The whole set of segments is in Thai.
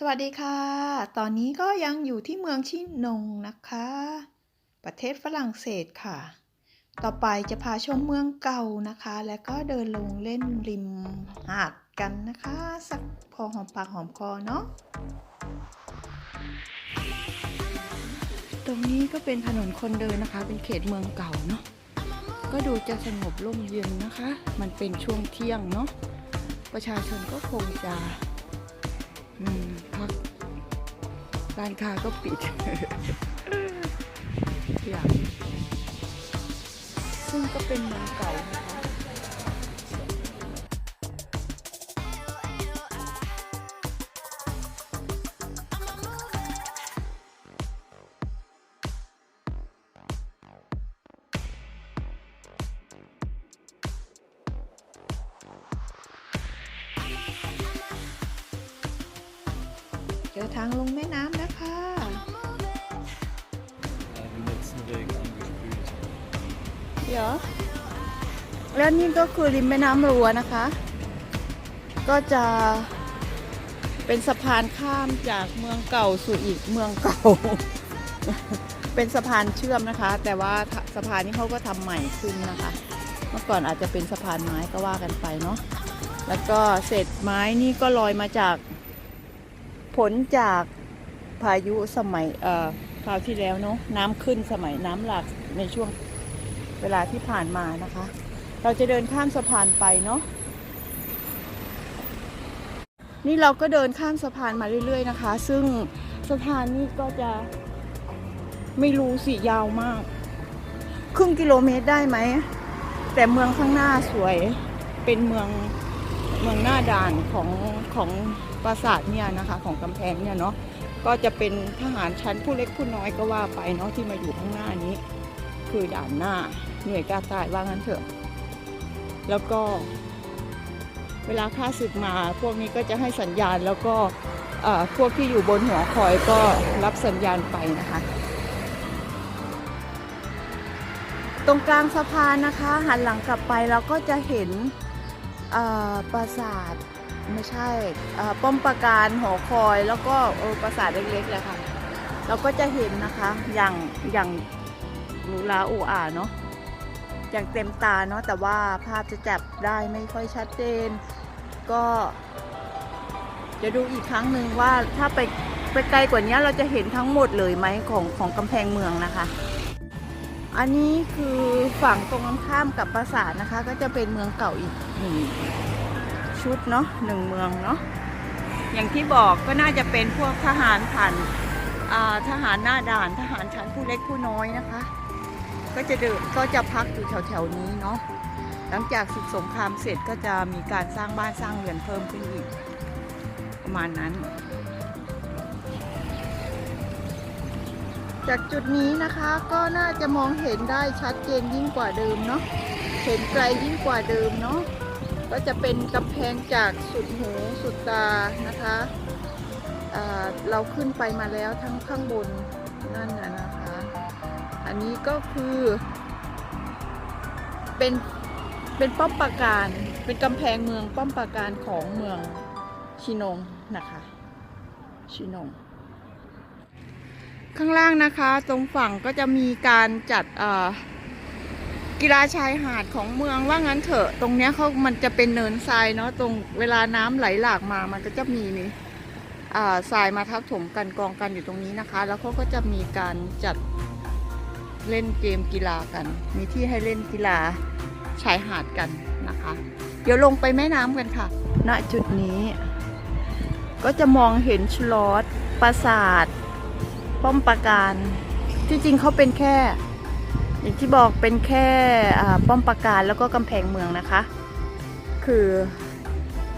สวัสดีค่ะ ตอนนี้ก็ยังอยู่ที่เมืองชินงนะคะ ประเทศฝรั่งเศสค่ะ ต่อไปจะพาชมเมืองเก่านะคะ แล้วก็เดินลงเล่นริมหาดกันนะคะ สักพอหอมปากหอมคอเนาะ ตรงนี้ก็เป็นถนนคนเดินนะคะ เป็นเขตเมืองเก่าเนาะ ก็ดูจะสงบร่มเย็นนะคะ มันเป็นช่วงเที่ยงเนาะ ประชาชนก็คงจะ ร้านค้าก็ปิดอย่างซึ่งก็เป็นเมืองเก่านะคะางลงแม่น้ำนะคะ เดี๋ยว แล้วนี่ก็คือริมแม่น้ำรัวนะคะ ก็จะเป็นสะพานข้ามจากเมืองเก่าสู่อีกเมืองเก่า เป็นสะพานเชื่อมนะคะ แต่ว่าสะพานนี้เขาก็ทำใหม่ขึ้นนะคะ เมื่อก่อนอาจจะเป็นสะพานไม้ก็ว่ากันไปเนาะ แล้วก็เศษไม้นี่ก็ลอยมาจาก ผลจากพายุสมัยเอ่อคราวที่แล้วเนาะน้ำขึ้นสมัยน้ำหลากในช่วงเวลาที่ผ่านมานะคะ เราจะเดินข้ามสะพานไปเนาะนี่เราก็เดินข้ามสะพานมาเรื่อย ๆ นะคะ ซึ่งสะพานนี่ก็จะไม่รู้สิยาวมาก ครึ่งกิโลเมตรได้ไหม แต่เมืองข้างหน้าสวยเป็นเมือง เมืองหน้าด่านของของปราสาทเนี่ยนะคะของกำแพงเนี่ยเนาะก็จะเป็นทหารชั้นผู้เล็กผู้น้อยก็ว่าไปเนาะที่มาอยู่ข้างหน้านี้ คือด่านหน้าหน่วยกล้าตายว่างั้นเถอะ แล้วก็ เวลาข้าศึกมา พวกนี้ก็จะให้สัญญาณแล้วก็เอ่อพวกที่อยู่บนหัวคอยก็รับสัญญาณไปนะคะ ตรงกลางสะพานนะคะ หันหลังกลับไปเราก็จะเห็น ปราสาทไม่ใช่ป้อมปราการหอคอยแล้วก็ปราสาทเล็กๆเลยค่ะ เราก็จะเห็นนะคะอย่างอย่างหรูหราอูอ่าเนาะอย่างเต็มตาเนาะแต่ว่าภาพจะจับได้ไม่ค่อยชัดเจน ก็จะดูอีกครั้งหนึ่งว่าถ้าไปไปไกลกว่านี้เราจะเห็นทั้งหมดเลยไหมของของกำแพงเมืองนะคะ อันนี้คือฝั่งตรงข้ามกับปราสาทนะคะ ก็จะเป็นเมืองเก่าอีกหนึ่งชุดเนาะหนึ่งเมืองเนาะอย่างที่บอกก็น่าจะเป็นพวกทหารผ่านอาทหารหน้าด่านทหารชั้นผู้เล็กผู้น้อยนะคะ ก็จะเดินก็จะพักอยู่แถวๆนี้เนาะหลังจากศึกสงครามเสร็จก็จะมีการสร้างบ้านสร้างเรือนเพิ่มขึ้นอีกประมาณนั้น จากจุดนี้นะคะก็น่าจะมองเห็นได้ชัดเจนยิ่งกว่าเดิมเนาะเห็นไกลยิ่งกว่าเดิมเนาะก็จะเป็นกำแพงจากสุดหูสุดตานะคะเราขึ้นไปมาแล้วทั้งข้างบนนั่นนะนะคะ อันนี้ก็คือ เป็นเป็นป้อมปราการ เป็นกำแพงเมืองป้อมปราการของเมืองชินงนะคะชินง ข้างล่างนะคะ ตรงฝั่งก็จะมีการจัดกีฬาชายหาดของเมืองว่างั้นเถอะ ตรงเนี้ยเขามันจะเป็นเนินทรายเนาะตรงเวลาน้ำไหลหลากมามันก็จะมีนี่ทรายมาทับถมกันกองกันอยู่ตรงนี้นะคะ แล้วเขาก็จะมีการจัดเล่นเกมกีฬากัน มีที่ให้เล่นกีฬาชายหาดกันนะคะ เดี๋ยวลงไปแม่น้ำกันค่ะ ณ จุดนี้ ก็จะมองเห็นชลอตปราสาท ป้อมปราการ ที่จริงเขาเป็นแค่ อย่างที่บอกเป็นแค่ป้อมปราการแล้วก็กำแพงเมืองนะคะ คือ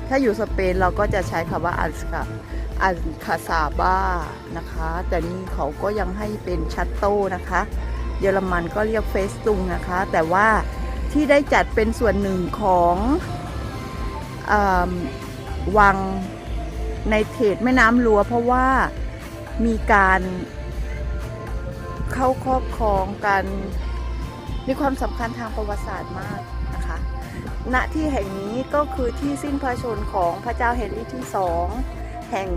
ถ้าอยู่สเปนเราก็จะใช้คำว่าอัลสกาอัลคาซาบ้านะคะ แต่นี่เขาก็ยังให้เป็นชัตโต้นะคะ เยอรมันก็เรียกเฟสตุงนะคะ แต่ว่าที่ได้จัดเป็นส่วนหนึ่งของอวังในเขตแม่น้ำลัวเพราะว่า มีการเข้าครอบครองกันมีความสำคัญทางประวัติศาสตร์มากนะคะ ณ ที่แห่งนี้ก็คือที่สิ้นพระชนของพระเจ้าเฮนรี่ที่สองแห่ง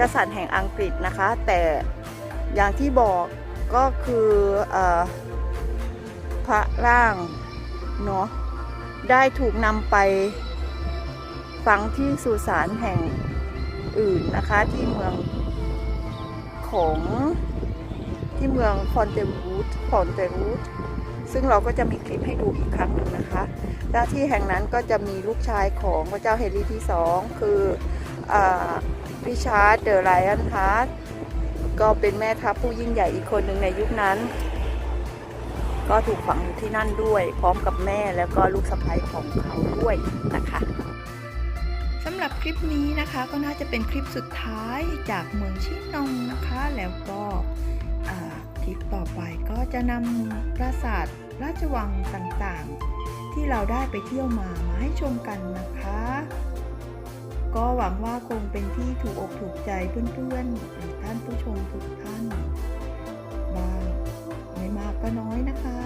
กษัตริย์แห่งอังกฤษนะคะ แต่อย่างที่บอกก็คือออพระร่างเนาะได้ถูกนำไปฝังที่สุสานแห่งอื่นนะคะที่เมือง ของที่เมืองคอนเตวูดคอนเตวูดซึ่งเราก็จะมีคลิปให้ดูอีกครั้งหนึ่งนะคะและที่แห่งนั้นก็จะมีลูกชายของพระเจ้าเฮนรี่ที่สองคืออาริชาร์ดเดอะไลออนฮาร์ดก็เป็นแม่ทัพผู้ยิ่งใหญ่อีกคนหนึ่งในยุคนั้น ก็ถูกฝังอยู่ที่นั่นด้วย พร้อมกับแม่แล้วก็ลูกสะใภ้ของเขาด้วยนะคะ สำหรับคลิปนี้นะคะก็น่าจะเป็นคลิปสุดท้ายจากเมืองชินงนะคะ แล้วก็คลิปต่อไปก็จะนำปราสาทราชวังต่างๆ ที่เราได้ไปเที่ยวมามาให้ชมกันนะคะ ก็หวังว่าคงเป็นที่ถูกอกถูกใจเพื่อนๆหรือท่านผู้ชมทุกท่านบ้างไม่มากก็น้อยนะคะ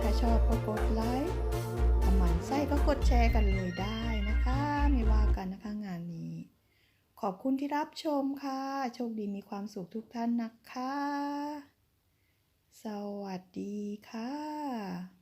ถ้าชอบก็กดไลค์ ใจก็กดแชร์กันเลยได้นะคะ ไม่ว่ากันนะคะงานนี้ ขอบคุณที่รับชมค่ะ โชคดีมีความสุขทุกท่านนะคะ สวัสดีค่ะ